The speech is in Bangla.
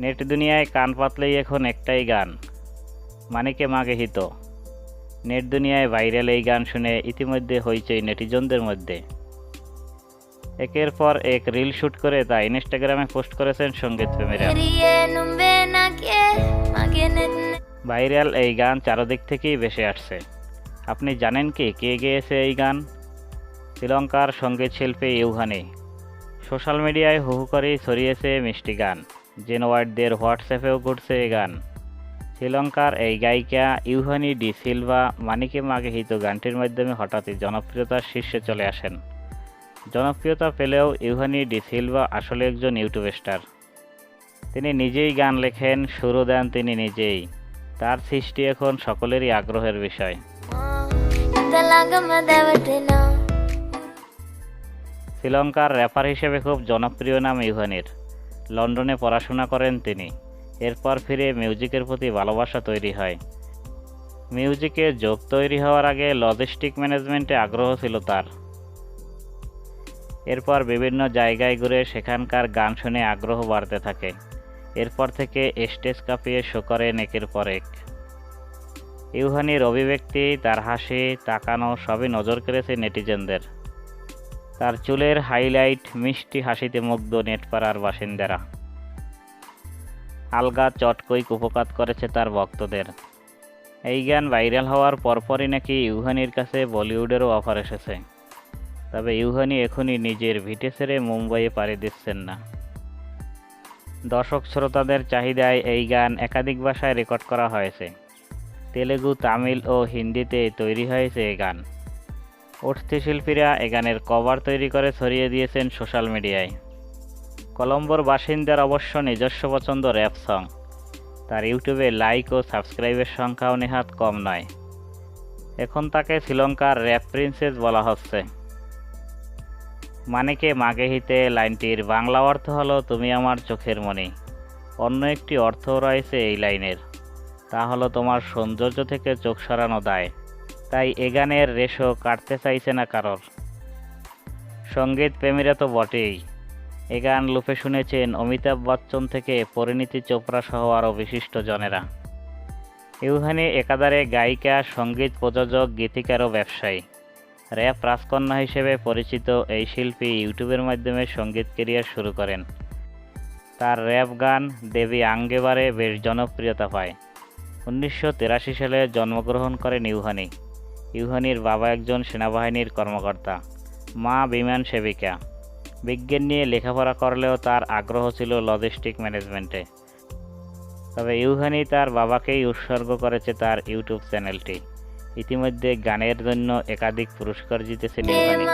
নেট দুনিয়ায় কান পাতলেই এখন একটাই গান। মানিকে মাগে হিত। নেট দুনিয়ায় ভাইরাল এই গান শুনে ইতিমধ্যে হইচই নেটিজনদের মধ্যে। একের পর এক রিল শুট করে তা ইনস্টাগ্রামে পোস্ট করেছেন সংগীত প্রেমীরা। ভাইরাল এই গান চারদিক থেকেই ভেসে আসছে। আপনি জানেন কি কে গেয়েছে এই গান? শ্রীলঙ্কার সংগীত শিল্পী ইউহানি। সোশ্যাল মিডিয়ায় হু হু করেই ছড়িয়েছে মিষ্টি গান। জেনওয়ার্ডদের হোয়াটসঅ্যাপেও ঘুরছে এই গান। শ্রীলঙ্কার এই গায়িকা ইউহানি ডি সিলভা মানিকে মাগে হিত গানটির মাধ্যমে হঠাৎই জনপ্রিয়তার শীর্ষে চলে আসেন। জনপ্রিয়তা পেলেও ইউহানি ডি সিলভা আসলে একজন ইউটিউব স্টার। তিনি নিজেই গান লেখেন, সুরও দেন তিনি নিজেই। তার সৃষ্টি এখন সকলেরই আগ্রহের বিষয়। শ্রীলঙ্কার র্যাপার হিসেবে খুব জনপ্রিয় নাম ইউহানির। লন্ডনে পড়াশোনা করেন তিনি। এরপর ফিরে মিউজিকের প্রতি ভালোবাসা তৈরি হয়। মিউজিকে যোগ তৈরি হওয়ার আগে লজিস্টিক ম্যানেজমেন্টে আগ্রহ ছিল তার। এরপর বিভিন্ন জায়গায় ঘুরে সেখানকার গান শুনে আগ্রহ বাড়তে থাকে। এরপর থেকে স্টেজ কাঁপিয়ে শো করেন একের পর এক। ইউহানির অভিব্যক্তি, তার হাসি, তাকানো সবই নজর কেড়েছে নেটিজেনদের। তার চুলের হাইলাইট মিষ্টি হাসিতে মুগ্ধ নেটপাড়ার বাসিন্দারা। আলগা চটকই কুপকাত করেছে তার ভক্তদের। এই গান ভাইরাল হওয়ার পরপরই নাকি ইউহানির কাছে বলিউডেরও অফার এসেছে। তবে ইউহানি এখনই নিজের ভিটে ছেড়ে মুম্বাইয়ে পাড়ি দিচ্ছেন না। দর্শক শ্রোতাদের চাহিদায় এই গান একাধিক ভাষায় রেকর্ড করা হয়েছে। তেলেগু, তামিল ও হিন্দিতে তৈরি হয়েছে এই গান। উঠতি শিল্পীরা এ গানের কভার তৈরি করে ছড়িয়ে দিয়েছেন সোশ্যাল মিডিয়ায়। কলম্বোর বাসিন্দার অবশ্য নিজস্ব পছন্দ র্যাপ সং। তার ইউটিউবে লাইক ও সাবস্ক্রাইবের সংখ্যাও নেহাত কম নয়। এখন তাকে শ্রীলঙ্কার র্যাপ প্রিন্সেস বলা হচ্ছে। মানেকে মাগে হিতে লাইনটির বাংলা অর্থ হলো, তুমি আমার চোখের মণি। অন্য একটি অর্থ রয়েছে এই লাইনের। তা হলো, তোমার সৌন্দর্য থেকে চোখ সরানো দায়। তাই এ গানের রেশো কাটতে চাইছে না কারোর। সংগীত প্রেমীরা তো বটেই। এ গান লুপে শুনেছেন অমিতাভ বচ্চন থেকে পরিণীতি চোপড়া সহ আরও বিশিষ্ট জনেরা। ইউহানি একাধারে গায়িকা, সংগীত প্রযোজক, গীতিকার ও ব্যবসায়ী। র্যাপ রাজকন্যা হিসেবে পরিচিত এই শিল্পী ইউটিউবের মাধ্যমে সংগীত কেরিয়ার শুরু করেন। তার র্যাপ গান দেবী আঙ্গেবারে বেশ জনপ্রিয়তা পায়। উনিশশো সালে জন্মগ্রহণ করেন ইউহানি। ইউহানির বাবা একজন সেনাবাহিনীর কর্মকর্তা, মা বিমান সেবিকা। বিজ্ঞান নিয়ে লেখাপড়া করলেও তার আগ্রহ ছিল লজিস্টিক ম্যানেজমেন্টে তবে ইউহানি তার বাবাকেই উৎসর্গ করেছে তার ইউটিউব চ্যানেলটি। ইতিমধ্যে গানের জন্য একাধিক পুরস্কার জিতেছেন ইউহানি।